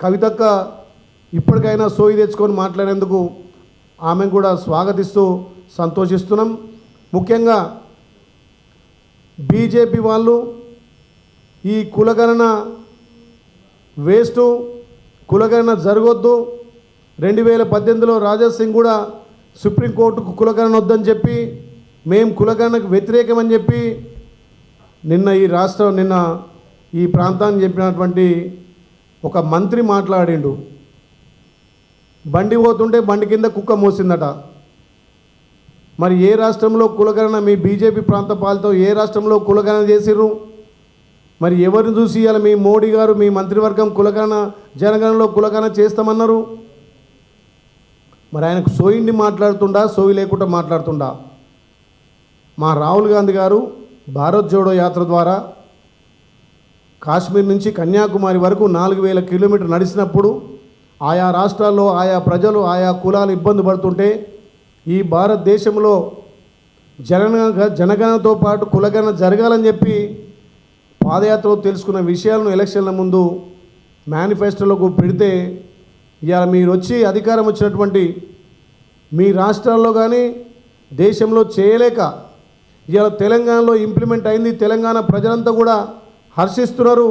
కవితక్క ఇప్పటికైనా సోయి తెచ్చుకొని మాట్లాడేందుకు ఆమె కూడా స్వాగతిస్తూ సంతోషిస్తున్నాం. ముఖ్యంగా బీజేపీ వాళ్ళు ఈ కులగణన వేస్టు కులగణన జరగొద్దు. రెండు వేల పద్దెనిమిదిలో రాజా సింగ్ కూడా సుప్రీంకోర్టుకు కులగణన వద్దని చెప్పి మేము కులగణనకు వ్యతిరేకమని చెప్పి నిన్న ఈ రాష్ట్రం నిన్న ఈ ప్రాంతానికి చెప్పినటువంటి ఒక మంత్రి మాట్లాడిండు. బండి పోతుంటే బండి కింద కుక్క మోసిందట. మరి ఏ రాష్ట్రంలో కులగణన మీ బీజేపీ ప్రాంత పాలతో ఏ రాష్ట్రంలో కులగణన చేసిర్రు? మరి ఎవరిని చూసి ఇవాళ మీ మోడీ గారు మీ మంత్రివర్గం కులగణన జనగణనలో కులగణన చేస్తామన్నారు? మరి ఆయనకు సోయిండి మాట్లాడుతుండా సోయి లేకుండా మాట్లాడుతుండా? మా రాహుల్ గాంధీ గారు భారత్ జోడో యాత్ర ద్వారా కాశ్మీర్ నుంచి కన్యాకుమారి వరకు నాలుగు వేల కిలోమీటర్ నడిచినప్పుడు ఆయా రాష్ట్రాల్లో ఆయా ప్రజలు ఆయా కులాలు ఇబ్బంది పడుతుంటే ఈ భారతదేశంలో జనగణ జనగణనతో పాటు కులగణన జరగాలని చెప్పి పాదయాత్రలో తెలుసుకున్న విషయాలను ఎలక్షన్ల ముందు మేనిఫెస్టోలకు పెడితే ఇవాళ మీరు వచ్చి అధికారం వచ్చినటువంటి మీ రాష్ట్రాల్లో కానీ దేశంలో చేయలేక ఇవాళ తెలంగాణలో ఇంప్లిమెంట్ అయింది తెలంగాణ ప్రజలంతా కూడా హర్షిస్తున్నారు.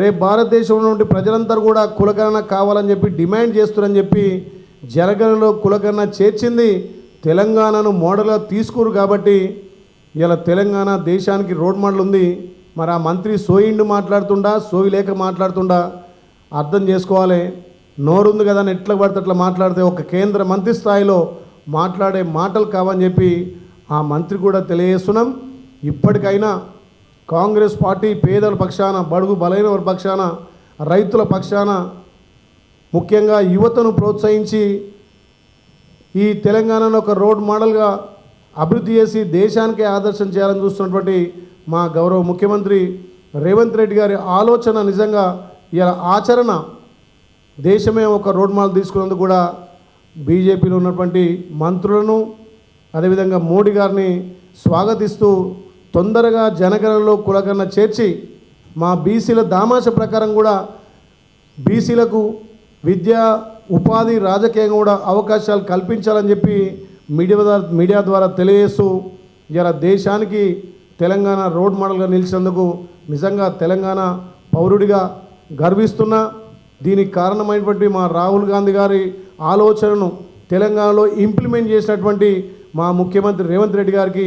రేపు భారతదేశంలో నుండి ప్రజలందరూ కూడా కులగణన కావాలని చెప్పి డిమాండ్ చేస్తున్నారని చెప్పి జనగణలో కులగణన చేర్చింది. తెలంగాణను మోడల్గా తీసుకురు కాబట్టి ఇలా తెలంగాణ దేశానికి రోడ్ మోడల్ ఉంది. మరి ఆ మంత్రి సోయిండు మాట్లాడుతుండా సోయి లేక మాట్లాడుతుండా? అర్థం చేసుకోవాలి. నోరుంది కదా అని ఎట్లా పడితే అట్లా మాట్లాడితే ఒక కేంద్ర మంత్రి స్థాయిలో మాట్లాడే మాటలు కావని చెప్పి ఆ మంత్రి కూడా తెలియజేస్తున్నాం. ఇప్పటికైనా కాంగ్రెస్ పార్టీ పేదల పక్షాన బడుగు బలైన వారి పక్షాన రైతుల పక్షాన ముఖ్యంగా యువతను ప్రోత్సహించి ఈ తెలంగాణను ఒక రోడ్ మోడల్గా అభివృద్ధి చేసి దేశానికే ఆదర్శం చేయాలని చూస్తున్నటువంటి మా గౌరవ ముఖ్యమంత్రి రేవంత్ రెడ్డి గారి ఆలోచన నిజంగా ఇలా ఆచరణ దేశమే ఒక రోడ్ మోడల్ తీసుకున్నందుకు కూడా బీజేపీలో ఉన్నటువంటి మంత్రులను అదేవిధంగా మోడీ గారిని స్వాగతిస్తూ తొందరగా జనగణనలో కులగణన చేర్చి మా బీసీల దామాష ప్రకారం కూడా బీసీలకు విద్య ఉపాధి రాజకీయంగా కూడా అవకాశాలు కల్పించాలని చెప్పి మీడియా మీడియా ద్వారా తెలియజేస్తూ ఇలా దేశానికి తెలంగాణ రోడ్ మోడల్గా నిలిచినందుకు నిజంగా తెలంగాణ పౌరుడిగా గర్విస్తున్నా. దీనికి కారణమైనటువంటి మా రాహుల్ గాంధీ గారి ఆలోచనను తెలంగాణలో ఇంప్లిమెంట్ చేసినటువంటి మా ముఖ్యమంత్రి రేవంత్ రెడ్డి గారికి